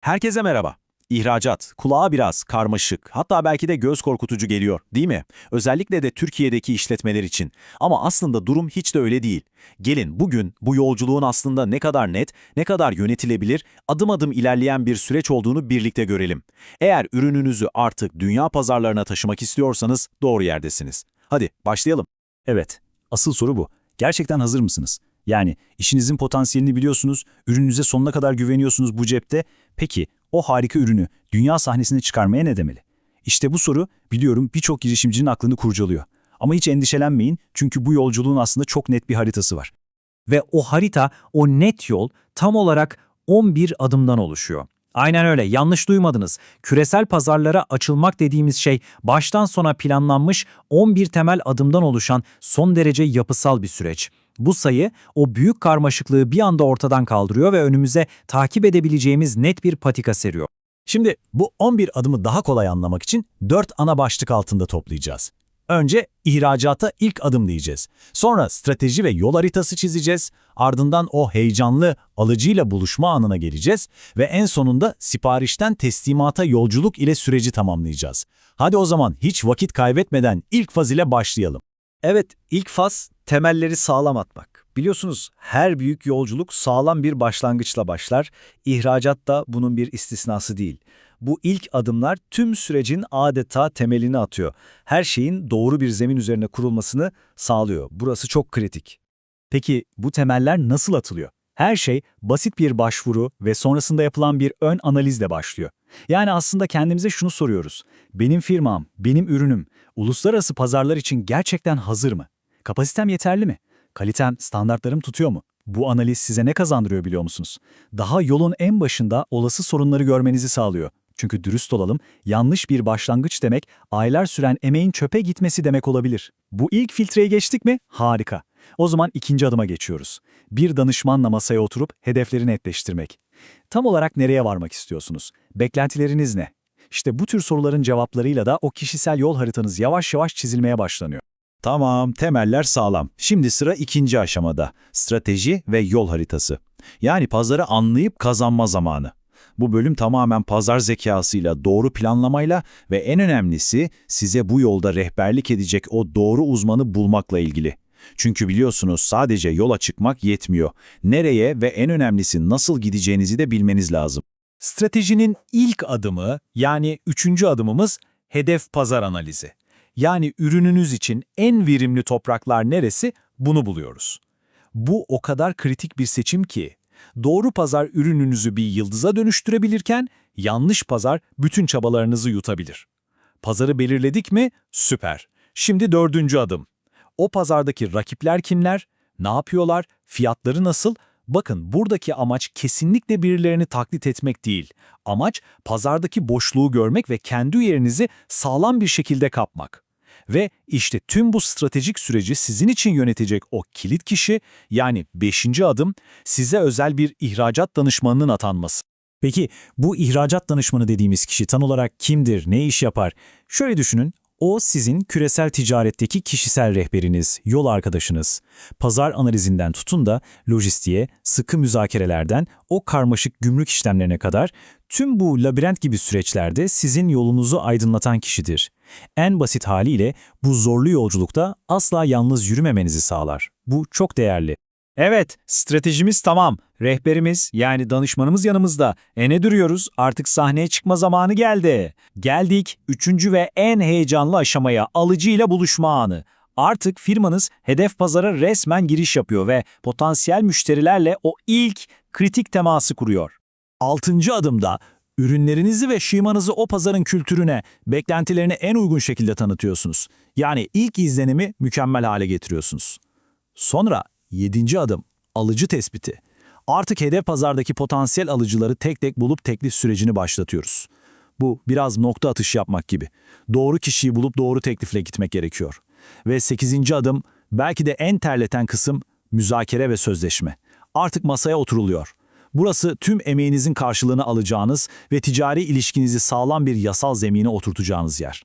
Herkese merhaba. İhracat, kulağa biraz karmaşık, hatta belki de göz korkutucu geliyor, değil mi? Özellikle de Türkiye'deki işletmeler için. Ama aslında durum hiç de öyle değil. Gelin bugün bu yolculuğun aslında ne kadar net, ne kadar yönetilebilir, adım adım ilerleyen bir süreç olduğunu birlikte görelim. Eğer ürününüzü artık dünya pazarlarına taşımak istiyorsanız doğru yerdesiniz. Hadi başlayalım. Evet, asıl soru bu. Gerçekten hazır mısınız? Yani işinizin potansiyelini biliyorsunuz, ürününüze sonuna kadar güveniyorsunuz bu cepte. Peki o harika ürünü dünya sahnesine çıkarmaya ne demeli? İşte bu soru biliyorum birçok girişimcinin aklını kurcalıyor. Ama hiç endişelenmeyin çünkü bu yolculuğun aslında çok net bir haritası var. Ve o harita, o net yol tam olarak 11 adımdan oluşuyor. Aynen öyle, yanlış duymadınız. Küresel pazarlara açılmak dediğimiz şey baştan sona planlanmış 11 temel adımdan oluşan son derece yapısal bir süreç. Bu sayı o büyük karmaşıklığı bir anda ortadan kaldırıyor ve önümüze takip edebileceğimiz net bir patika seriyor. Şimdi bu 11 adımı daha kolay anlamak için 4 ana başlık altında toplayacağız. Önce ihracata ilk adım diyeceğiz. Sonra strateji ve yol haritası çizeceğiz. Ardından o heyecanlı alıcıyla buluşma anına geleceğiz. Ve en sonunda siparişten teslimata yolculuk ile süreci tamamlayacağız. Hadi o zaman hiç vakit kaybetmeden ilk faz ile başlayalım. Evet, ilk faz temelleri sağlam atmak. Biliyorsunuz her büyük yolculuk sağlam bir başlangıçla başlar. İhracat da bunun bir istisnası değil. Bu ilk adımlar tüm sürecin adeta temelini atıyor. Her şeyin doğru bir zemin üzerine kurulmasını sağlıyor. Burası çok kritik. Peki bu temeller nasıl atılıyor? Her şey basit bir başvuru ve sonrasında yapılan bir ön analizle başlıyor. Yani aslında kendimize şunu soruyoruz. Benim firmam, benim ürünüm, uluslararası pazarlar için gerçekten hazır mı? Kapasitem yeterli mi? Kalitem, standartlarım tutuyor mu? Bu analiz size ne kazandırıyor biliyor musunuz? Daha yolun en başında olası sorunları görmenizi sağlıyor. Çünkü dürüst olalım, yanlış bir başlangıç demek, aylar süren emeğin çöpe gitmesi demek olabilir. Bu ilk filtreyi geçtik mi? Harika. O zaman ikinci adıma geçiyoruz. Bir danışmanla masaya oturup hedefleri netleştirmek. Tam olarak nereye varmak istiyorsunuz? Beklentileriniz ne? İşte bu tür soruların cevaplarıyla da o kişisel yol haritanız yavaş yavaş çizilmeye başlanıyor. Tamam, temeller sağlam. Şimdi sıra ikinci aşamada. Strateji ve yol haritası. Yani pazarı anlayıp kazanma zamanı. Bu bölüm tamamen pazar zekasıyla, doğru planlamayla ve en önemlisi size bu yolda rehberlik edecek o doğru uzmanı bulmakla ilgili. Çünkü biliyorsunuz sadece yola çıkmak yetmiyor. Nereye ve en önemlisi nasıl gideceğinizi de bilmeniz lazım. Stratejinin ilk adımı yani üçüncü adımımız hedef pazar analizi. Yani ürününüz için en verimli topraklar neresi bunu buluyoruz. Bu o kadar kritik bir seçim ki doğru pazar ürününüzü bir yıldıza dönüştürebilirken yanlış pazar bütün çabalarınızı yutabilir. Pazarı belirledik mi? Süper. Şimdi dördüncü adım. O pazardaki rakipler kimler? Ne yapıyorlar? Fiyatları nasıl? Bakın buradaki amaç kesinlikle birilerini taklit etmek değil. Amaç pazardaki boşluğu görmek ve kendi yerinizi sağlam bir şekilde kapmak. Ve işte tüm bu stratejik süreci sizin için yönetecek o kilit kişi yani 5. adım size özel bir ihracat danışmanının atanması. Peki bu ihracat danışmanı dediğimiz kişi tam olarak kimdir, ne iş yapar? Şöyle düşünün, o sizin küresel ticaretteki kişisel rehberiniz, yol arkadaşınız. Pazar analizinden tutun da lojistiğe, sıkı müzakerelerden o karmaşık gümrük işlemlerine kadar tüm bu labirent gibi süreçlerde sizin yolunuzu aydınlatan kişidir. En basit haliyle bu zorlu yolculukta asla yalnız yürümemenizi sağlar. Bu çok değerli. Evet, stratejimiz tamam. Rehberimiz yani danışmanımız yanımızda. E ne duruyoruz? Artık sahneye çıkma zamanı geldi. Geldik üçüncü ve en heyecanlı aşamaya alıcıyla buluşma anı. Artık firmanız hedef pazara resmen giriş yapıyor ve potansiyel müşterilerle o ilk kritik teması kuruyor. Altıncı adımda ürünlerinizi ve şimanızı o pazarın kültürüne, beklentilerine en uygun şekilde tanıtıyorsunuz. Yani ilk izlenimi mükemmel hale getiriyorsunuz. Sonra yedinci adım alıcı tespiti. Artık hedef pazardaki potansiyel alıcıları tek tek bulup teklif sürecini başlatıyoruz. Bu biraz nokta atışı yapmak gibi. Doğru kişiyi bulup doğru teklifle gitmek gerekiyor. Ve sekizinci adım belki de en terleten kısım müzakere ve sözleşme. Artık masaya oturuluyor. Burası tüm emeğinizin karşılığını alacağınız ve ticari ilişkinizi sağlam bir yasal zemine oturtacağınız yer.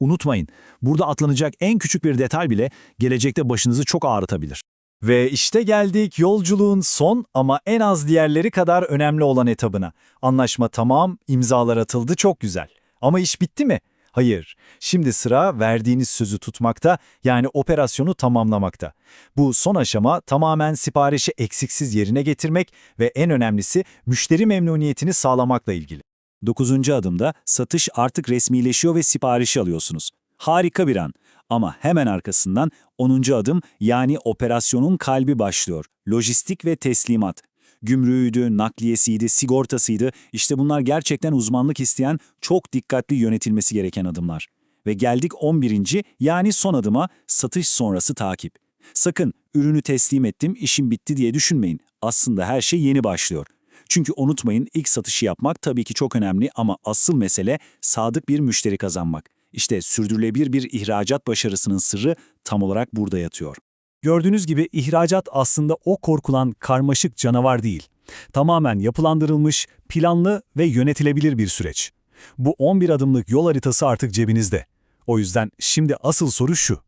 Unutmayın, burada atlanacak en küçük bir detay bile gelecekte başınızı çok ağrıtabilir. Ve işte geldik yolculuğun son ama en az diğerleri kadar önemli olan etabına. Anlaşma tamam, imzalar atıldı çok güzel. Ama iş bitti mi? Hayır. Şimdi sıra verdiğiniz sözü tutmakta, yani operasyonu tamamlamakta. Bu son aşama tamamen siparişi eksiksiz yerine getirmek ve en önemlisi müşteri memnuniyetini sağlamakla ilgili. 9. adımda satış artık resmileşiyor ve siparişi alıyorsunuz. Harika bir an. Ama hemen arkasından 10. adım yani operasyonun kalbi başlıyor. Lojistik ve teslimat. Gümrüğüydü, nakliyesiydi, sigortasıydı. İşte bunlar gerçekten uzmanlık isteyen, çok dikkatli yönetilmesi gereken adımlar. Ve geldik 11. yani son adıma satış sonrası takip. Sakın ürünü teslim ettim, işim bitti diye düşünmeyin. Aslında her şey yeni başlıyor. Çünkü unutmayın ilk satışı yapmak tabii ki çok önemli ama asıl mesele sadık bir müşteri kazanmak. İşte sürdürülebilir bir ihracat başarısının sırrı tam olarak burada yatıyor. Gördüğünüz gibi ihracat aslında o korkulan karmaşık canavar değil. Tamamen yapılandırılmış, planlı ve yönetilebilir bir süreç. Bu 11 adımlık yol haritası artık cebinizde. O yüzden şimdi asıl soru şu.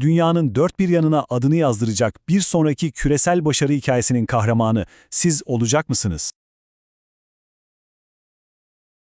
Dünyanın dört bir yanına adını yazdıracak bir sonraki küresel başarı hikayesinin kahramanı siz olacak mısınız?